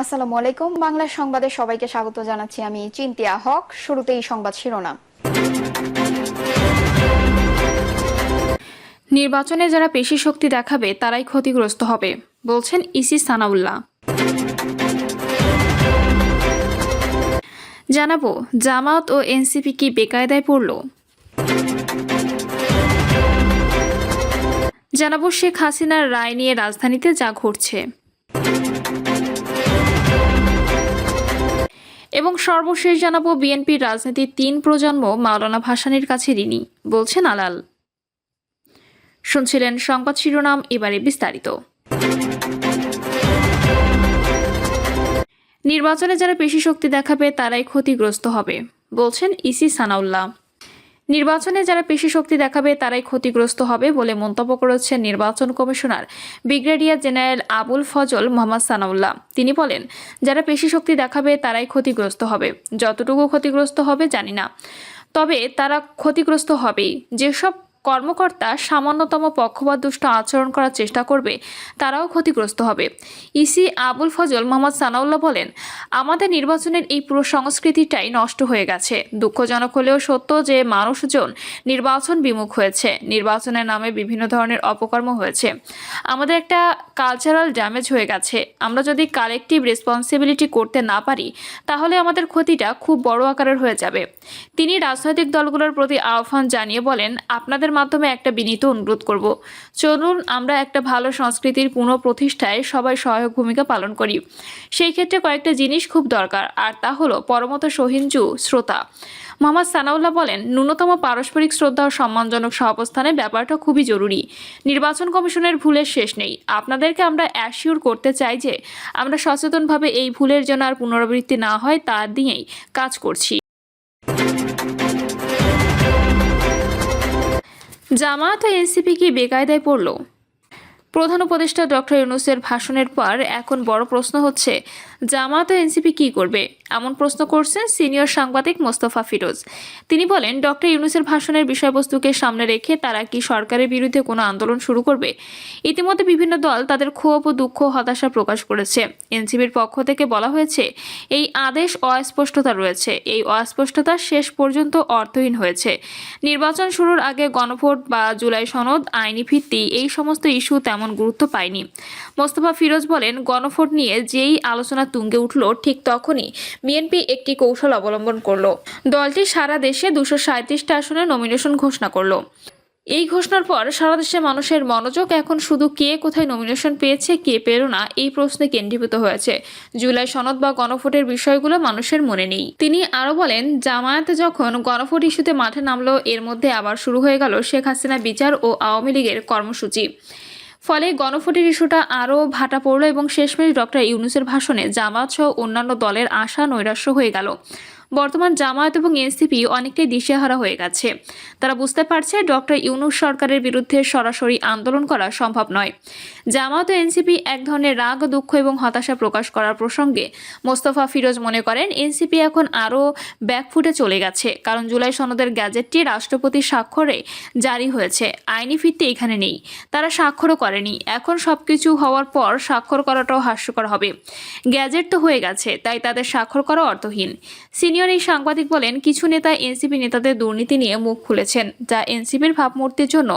আসসালামু আলাইকুম। বাংলা সংবাদে সবাইকে স্বাগত জানাচ্ছি আমি চিন্তিয়া হক। শুরুতেই সংবাদ শিরোনাম। নির্বাচনে যারা পেশি শক্তি দেখাবে, তারাই ক্ষতিগ্রস্ত হবে, বলছেন ইসি সানাউল্লাহ। জানাব, জামাত ও এনসিপি কি বেকায়দায় পড়ল? জানাব, শেখ হাসিনার রায় নিয়ে রাজধানীতে যা ঘটছে। এবং সর্বশেষ জানাব বিএনপির রাজনীতির তিন প্রজন্ম মাওলানা ভাসানির কাছে ঋণী, বলছেন আলাল। শুনছিলেন সংবাদ শিরোনাম, এবারে বিস্তারিত। নির্বাচনে যারা পেশি শক্তি দেখাবে, তারাই ক্ষতিগ্রস্ত হবে, বলছেন ইসি সানাউল্লাহ। নির্বাচনে যারা পেশি শক্তি দেখাবে, তারাই ক্ষতিগ্রস্ত হবে বলে মন্তব্য করেছেন নির্বাচন commissioner brigadier general Abul Fazal Mohammad Sanaullah. তিনি বলেন, যারা পেশি শক্তি দেখাবে, তারাই ক্ষতিগ্রস্ত হবে। যতটুকু ক্ষতিগ্রস্ত হবে, জানি না। তবে তারা ক্ষতিগ্রস্ত হবেই। যেসব কর্মকর্তা সামান্যতম পক্ষপাত দুষ্ট আচরণ করার চেষ্টা করবে, তারাও ক্ষতিগ্রস্ত হবে। ইসি আবুল ফজল মোহাম্মদ সানাউল্লাহ বলেন, আমাদের নির্বাচনের এই পুরো সংস্কৃতিটাই নষ্ট হয়ে গেছে। দুঃখজনক হলেও সত্য যে মানুষজন নির্বাচন বিমুখ হয়েছে, নির্বাচনের নামে বিভিন্ন ধরনের অপকর্ম হয়েছে। আমাদের একটা কালচারাল ড্যামেজ হয়ে গেছে। আমরা যদি কালেকটিভ রেসপন্সিবিলিটি করতে না পারি, তাহলে আমাদের ক্ষতিটা খুব বড় আকারের হয়ে যাবে। তিনি রাজনৈতিক দলগুলোর প্রতি আহ্বান জানিয়ে বলেন, আপনাদের মাধ্যমে একটা বিনীত অনুরোধ করব। চলুন, আমরা একটা ভালো সংস্কৃতির পুনঃপ্রতিষ্ঠায় সবাই সহায়ক ভূমিকা পালন করি। সেই ক্ষেত্রে কয়েকটা জিনিস খুব দরকার, আর তা হলো পরমত সহিঞ্জু শ্রোতা। মোহাম্মদ সানাউল্লাহ বলেন, ন্যূনতম পারস্পরিক শ্রদ্ধা ও সম্মানজনক সহাবস্থানে ব্যাপারটা খুবই জরুরি। নির্বাচন কমিশনের ভুলের শেষ নেই। আপনাদেরকে আমরা অ্যাসিওর করতে চাই যে, আমরা সচেতনভাবে এই ভুলের জন্য আর পুনরাবৃত্তি না হয়, তা দিয়েই কাজ করছি। জামায়াত ও এনসিপি কি বেকায়দায় পড়ল? প্রধান উপদেষ্টা ডক্টর ইউনুসের ভাষণের পর এখন বড় প্রশ্ন হচ্ছে জামায়াত এনসিপি কি করবে? এমন প্রশ্ন করছেন সিনিয়র সাংবাদিক মোস্তফা ফিরোজ। তিনি বলেন, ডক্টর ইউনুসের ভাষণের বিষয়বস্তুকে সামনে রেখে তারা কি সরকারের বিরুদ্ধে কোনো আন্দোলন শুরু করবে? ইতিমধ্যে বিভিন্ন দল তাদের ক্ষোভ ও দুঃখ হতাশা প্রকাশ করেছে। এনসিপির পক্ষ থেকে বলা হয়েছে, এই আদেশ অস্পষ্টতা রয়েছে। এই অস্পষ্টতা শেষ পর্যন্ত অর্থহীন হয়েছে। নির্বাচন শুরুর আগে গণভোট বা জুলাই সনদ, আইনি ভিত্তি, এই সমস্ত ইস্যু তেমন গুরুত্ব পায়নি। মোস্তফা ফিরোজ বলেন, গণভোট নিয়ে যেই আলোচনা তুঙ্গে উঠল, ঠিক তখনই বিএনপি একটি কৌশল অবলম্বন করল। দলটি সারা দেশে দুশো সাঁত্রিশটা আসনে নমিনেশন ঘোষণা করল। এই ঘোষণার পর সারা দেশের মানুষের মনোযোগ, এখন শুধু কে কোথায় নমিনেশন পেয়েছে, কে পেল না, এই প্রশ্নে কেন্দ্রীভূত হয়েছে। জুলাই সনদ বা গণভোটের বিষয়গুলো মানুষের মনে নেই। তিনি আরও বলেন, জামায়াতে যখন গণভোট ইস্যুতে মাঠে নামলো, এর মধ্যে আবার শুরু হয়ে গেল শেখ হাসিনা বিচার ও আওয়ামী লীগের কর্মসূচি। ফলে গণভোটের ইস্যুটা আরও ভাটা পড়ল এবং শেষমেশ ডক্টর ইউনুসের ভাষণে জামাত সহ অন্যান্য দলের আশা নৈরাশ্য হয়ে গেল। বর্তমান জামায়াত এবং এনসিপি অনেকটাই দিশেহারা হয়ে গেছে। তারা বুঝতে পারছে ডক্টর ইউনুস সরকারের বিরুদ্ধে সরাসরি আন্দোলন করা সম্ভব নয়। জামায়াত ও এনসিপি এক ধরনের রাগ, দুঃখ এবং হতাশা প্রকাশ করার প্রসঙ্গে মোস্তফা ফিরোজ মনে করেন, এনসিপি এখন আরও ব্যাকফুটে চলে গেছে, কারণ জুলাই সনদের গ্যাজেটটি রাষ্ট্রপতির স্বাক্ষরে জারি হয়েছে। আইনি ভিত্তি এখানে নেই। তারা স্বাক্ষরও করেনি। এখন সবকিছু হওয়ার পর স্বাক্ষর করাটাও হাস্যকর হবে। গ্যাজেট তো হয়ে গেছে, তাই তাদের স্বাক্ষর করা অর্থহীন। সিনিয়র এই সাংবাদিক বলেন, কিছু নেতা এনসিপি নেতাদের দুর্নীতি নিয়ে মুখ খুলেছেন, যা এনসিপির ভাবমূর্তির জন্য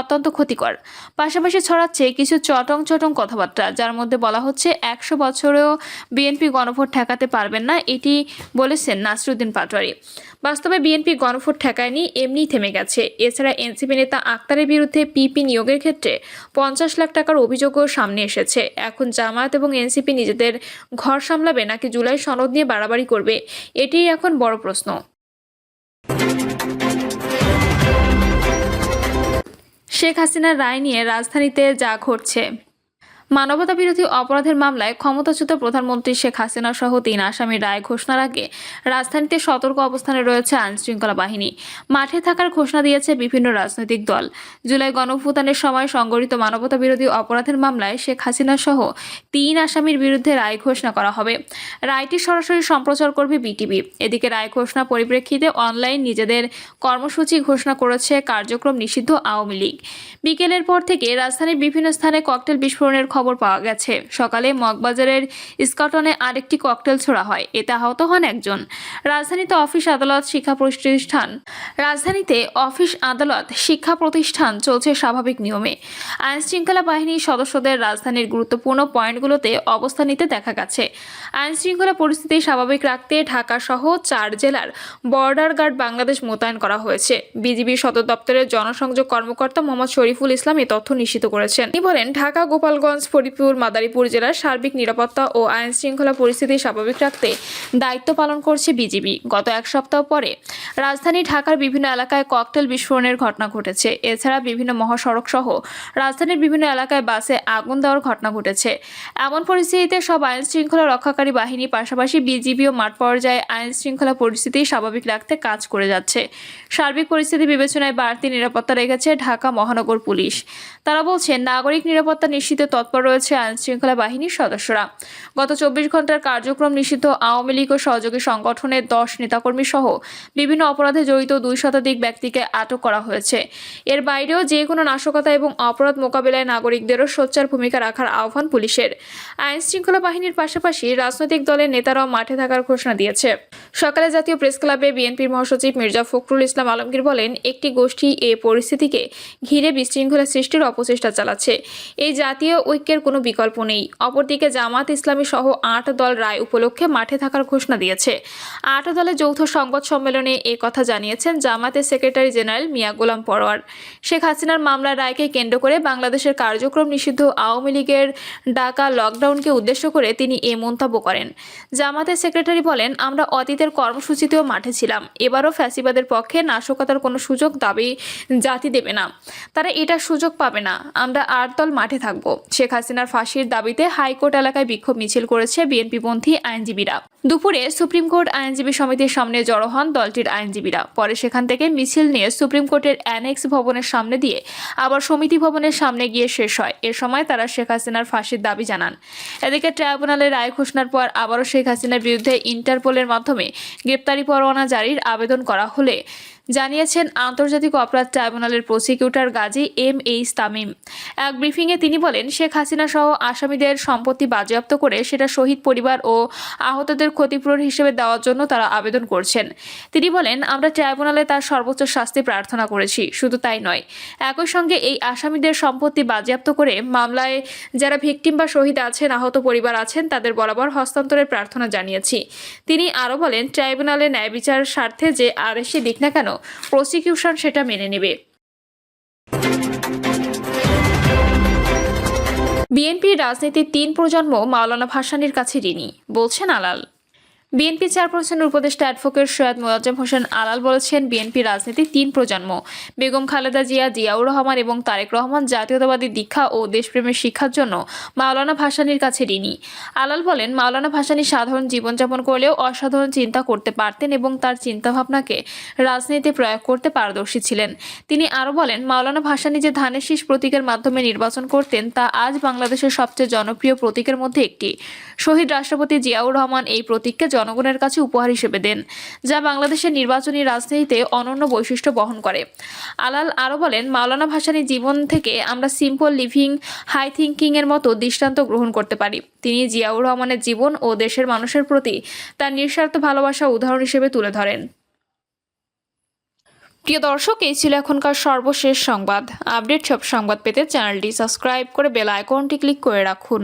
অত্যন্ত ক্ষতিকর। পাশাপাশি ছড়াচ্ছে কিছু চটং চটং কথাবার্তা, যার মধ্যে বলা হচ্ছে, একশো বছরেও বিএনপি গণভোট ঠেকাতে পারবেন না, এটি বলেছেন নাসরুদ্দিন পাটোয়ারি। বাস্তবে বিএনপি গণভোট ঠেকায়নি, এমনিই থেমে গেছে। এছাড়া এনসিপি নেতা আক্তারের বিরুদ্ধে পিপি নিয়োগের ক্ষেত্রে পঞ্চাশ লাখ টাকার অভিযোগও সামনে এসেছে। এখন জামায়াত এবং এনসিপি নিজেদের ঘর সামলাবে, নাকি জুলাই সনদ নিয়ে বাড়াবাড়ি করবে এটিই এখন বড় প্রশ্ন। শেখ হাসিনার রায় নিয়ে রাজধানীতে যা ঘটছে মানবতা বিরোধী অপরাধের মামলায় ক্ষমতাচ্যুত প্রধানমন্ত্রী শেখ হাসিনা সহ তিন আসামির রায় ঘোষণার আগে রাজধানীতে সতর্ক অবস্থানে রয়েছে আইনশৃঙ্খলা বাহিনী। মাঠে থাকার ঘোষণা দিয়েছে বিভিন্ন রাজনৈতিক দল। জুলাই গণভূতানের সময় সংগঠিত মানবতা বিরোধী অপরাধের মামলায় শেখ হাসিনা সহ তিন আসামির বিরুদ্ধে রায় ঘোষণা করা হবে। রায়টি সরাসরি সম্প্রচার করবে বিটিভি। এদিকে রায় ঘোষণা পরিপ্রেক্ষিতে অনলাইন নিজেদের কর্মসূচি ঘোষণা করেছে কার্যক্রম নিষিদ্ধ আওয়ামী লীগ। বিকেলের পর থেকে রাজধানীর বিভিন্ন স্থানে ককটেল বিস্ফোরণের খবর পাওয়া গেছে। সকালে মগবাজারের স্কটনে আরেকটি ককটেল ছোড়া হয়। এতে আহত হন একজন। রাজধানীতে অফিস আদালত শিক্ষা প্রতিষ্ঠান। রাজধানীতে অফিস আদালত শিক্ষা প্রতিষ্ঠান চলছে স্বাভাবিক নিয়মে। আইনশৃঙ্খলা বাহিনীর সদস্যদের রাজধানীর গুরুত্বপূর্ণ পয়েন্টগুলোতে অবস্থান নিতে দেখা গেছে। আইন শৃঙ্খলা পরিস্থিতি স্বাভাবিক রাখতে ঢাকা সহ চার জেলার বর্ডার গার্ড বাংলাদেশ মোতায়েন করা হয়েছে। বিজিবি সদর দপ্তরের জনসংযোগ কর্মকর্তা মোহাম্মদ শরীফুল ইসলাম এই তথ্য নিশ্চিত করেছেন। তিনি বলেন, ঢাকা, গোপালগঞ্জ, ফরিদপুর, মাদারীপুর জেলার সার্বিক নিরাপত্তা ও আইন শৃঙ্খলা পরিস্থিতি স্বাভাবিক রাখতে দায়িত্ব পালন করছে বিজিবি। গত এক সপ্তাহ পরে রাজধানী ঢাকার বিভিন্ন এলাকায় ককটেল বিস্ফোরণের ঘটনা ঘটেছে। এছাড়া বিভিন্ন মহাসড়ক সহ রাজধানীর বিভিন্ন এলাকায় বাসে আগুন দেওয়ার ঘটনা ঘটেছে। এমন পরিস্থিতিতে সব আইন শৃঙ্খলা রক্ষাকারী বাহিনী পাশাপাশি বিজিবিও মাঠ পর্যায়ে আইন শৃঙ্খলা পরিস্থিতি স্বাভাবিক রাখতে কাজ করে যাচ্ছে। সার্বিক পরিস্থিতি বিবেচনায় বাড়তি নিরাপত্তা রেখেছে ঢাকা মহানগর পুলিশ। তারা বলছেন, নাগরিক নিরাপত্তা নিশ্চিতে তৎপর রয়েছে আইন শৃঙ্খলা বাহিনীর সদস্যরা। গত চব্বিশ ঘণ্টার কার্যক্রম নিষিদ্ধ আওয়ামী লীগ ও সহযোগী সংগঠনের দশ নেতাকর্মী সহ বিভিন্ন অপরাধে জড়িত দুই শতাধিক ব্যক্তিকে আটক করা হয়েছে। এর বাইরেও যে কোনো নাশকতা এবং অপরাধ মোকাবিলায় নাগরিকদেরও সোচ্চার ভূমিকা রাখার আহ্বান পুলিশের। আইন শৃঙ্খলা বাহিনীর পাশাপাশি রাজনৈতিক দলের নেতারাও মাঠে থাকার ঘোষণা দিয়েছে। সকালে জাতীয় প্রেস ক্লাবে বিএনপির মহাসচিব মির্জা ফখরুল ইসলাম আলমগীর বলেন, একটি গোষ্ঠী এ পরিস্থিতিকে ঘিরে বিশৃঙ্খলা সৃষ্টির অপচেষ্টা চালাচ্ছে। এই জাতীয় ঐক্যের কোনো বিকল্প নেই। অপরদিকে জামাত ইসলামী সহ আট দল রায় উপলক্ষে মাঠে থাকার ঘোষণা দিয়েছে। আট দলের যৌথ সংবাদ সম্মেলনে এ কথা জানিয়েছেন জামাতের সেক্রেটারি জেনারেল মিয়া গোলাম পরোয়ার। শেখ হাসিনার মামলার রায়কে কেন্দ্র করে বাংলাদেশের কার্যক্রম নিষিদ্ধ আওয়ামী লীগের ডাকা লকডাউনকে উদ্দেশ্য করে তিনি এ মন্তব্য করেন। জামাতের সেক্রেটারি বলেন, আমরা অতীতের কর্মসূচিতেও মাঠে ছিলাম। এবারও ফ্যাসিবাদের পক্ষে নাশকতার কোনো সুযোগ দাবি জাতি দেবে না। তারা এটা সুযোগ পাবে না। আমরা আট দল মাঠে থাকব। শেখ হাসিনার ফাঁসির দাবিতে হাইকোর্ট এলাকায় বিক্ষোভ মিছিল করেছে বিএনপিপন্থী আইনজীবীরা। দুপুরে সুপ্রিম কোর্ট আইনজীবী সমিতির সামনে জড়ো হন দলটির আইনজীবীরা। পরে সেখান থেকে মিছিল নিয়ে সুপ্রিম কোর্টের অ্যানেক্স ভবনের সামনে দিয়ে আবার সমিতি ভবনের সামনে গিয়ে শেষ হয়। এ সময় তারা শেখ হাসিনার ফাঁসির দাবি জানান। এদিকে ট্রাইব্যুনালের রায় ঘোষণার পর আবারও শেখ হাসিনার বিরুদ্ধে ইন্টারপোলের মাধ্যমে গ্রেপ্তারি পরোয়ানা জারির আবেদন করা হলে জানিয়েছেন আন্তর্জাতিক অপরাধ ট্রাইব্যুনালের prosecutor Gazi M H Tamim. এক ব্রিফিংয়ে তিনি বলেন, শেখ হাসিনা সহ আসামিদের সম্পত্তি বাজেয়াপ্ত করে সেটা শহীদ পরিবার ও আহতদের ক্ষতিপূরণ হিসেবে দেওয়ার জন্য তারা আবেদন করছেন। তিনি বলেন, আমরা ট্রাইব্যুনালে তার সর্বোচ্চ শাস্তি প্রার্থনা করেছি, শুধু তাই নয়। একই সঙ্গে এই আসামিদের সম্পত্তি বাজেয়াপ্ত করে মামলায় যারা ভিকটিম বা শহীদ আছেন, আহত পরিবার আছেন, তাদের বরাবর হস্তান্তরের প্রার্থনা জানিয়েছি। তিনি আরও বলেন, ট্রাইব্যুনালে ন্যায় বিচার স্বার্থে যে আদেশই দিক না কেন প্রসিকিউশন সেটা মেনে নেবে। বিএনপির রাজনীতির তিন প্রজন্ম মাওলানা ভাসানির কাছে ঋণী বলছেন আলাল। বিএনপি চেয়ারপারসনের উপদেষ্টা অ্যাডভোকেট সৈয়দ মোয়াজ্জেম হোসেন আলাল বলেছেন, বিএনপি রাজনীতি তিন প্রজন্ম। বেগম খালেদা জিয়া, জিয়াউর রহমান এবং তারেক রহমান জাতীয়তাবাদী দীক্ষা ও দেশপ্রেমের শিক্ষার জন্য মাওলানা ভাসানীর কাছে ঋণী। আলাল বলেন, মাওলানা ভাসানী সাধারণ জীবনযাপন করলেও অসাধারণ চিন্তা করতে পারতেন এবং তার চিন্তাভাবনাকে রাজনীতিতে প্রয়োগ করতে পারদর্শী ছিলেন। তিনি আরও বলেন, মাওলানা ভাসানী যে ধানের শীষ প্রতীকের মাধ্যমে নির্বাচন করতেন, তা আজ বাংলাদেশের সবচেয়ে জনপ্রিয় প্রতীকের মধ্যে একটি। শহীদ রাষ্ট্রপতি জিয়াউর রহমান এই প্রতীককে জনগণের কাছে উপহার হিসেবে দেন, যা বাংলাদেশের নির্বাচনী রাজনীতিতে অনন্য বৈশিষ্ট্য বহন করে। আলাল আরও বলেন, মাওলানা ভাসানী জীবন থেকে আমরা সিম্পল লিভিং হাই থিঙ্কিং এর মতো দৃষ্টান্ত গ্রহণ করতে পারি। তিনি জিয়াউর রহমানের জীবন ও দেশের মানুষের প্রতি তার নিঃস্বার্থ ভালোবাসা উদাহরণ হিসেবে তুলে ধরেন। প্রিয় দর্শক, এই ছিল এখনকার সর্বশেষ সংবাদ। আপডেট সব সংবাদ পেতে চ্যানেলটি সাবস্ক্রাইব করে বেল আইকনটি ক্লিক করে রাখুন।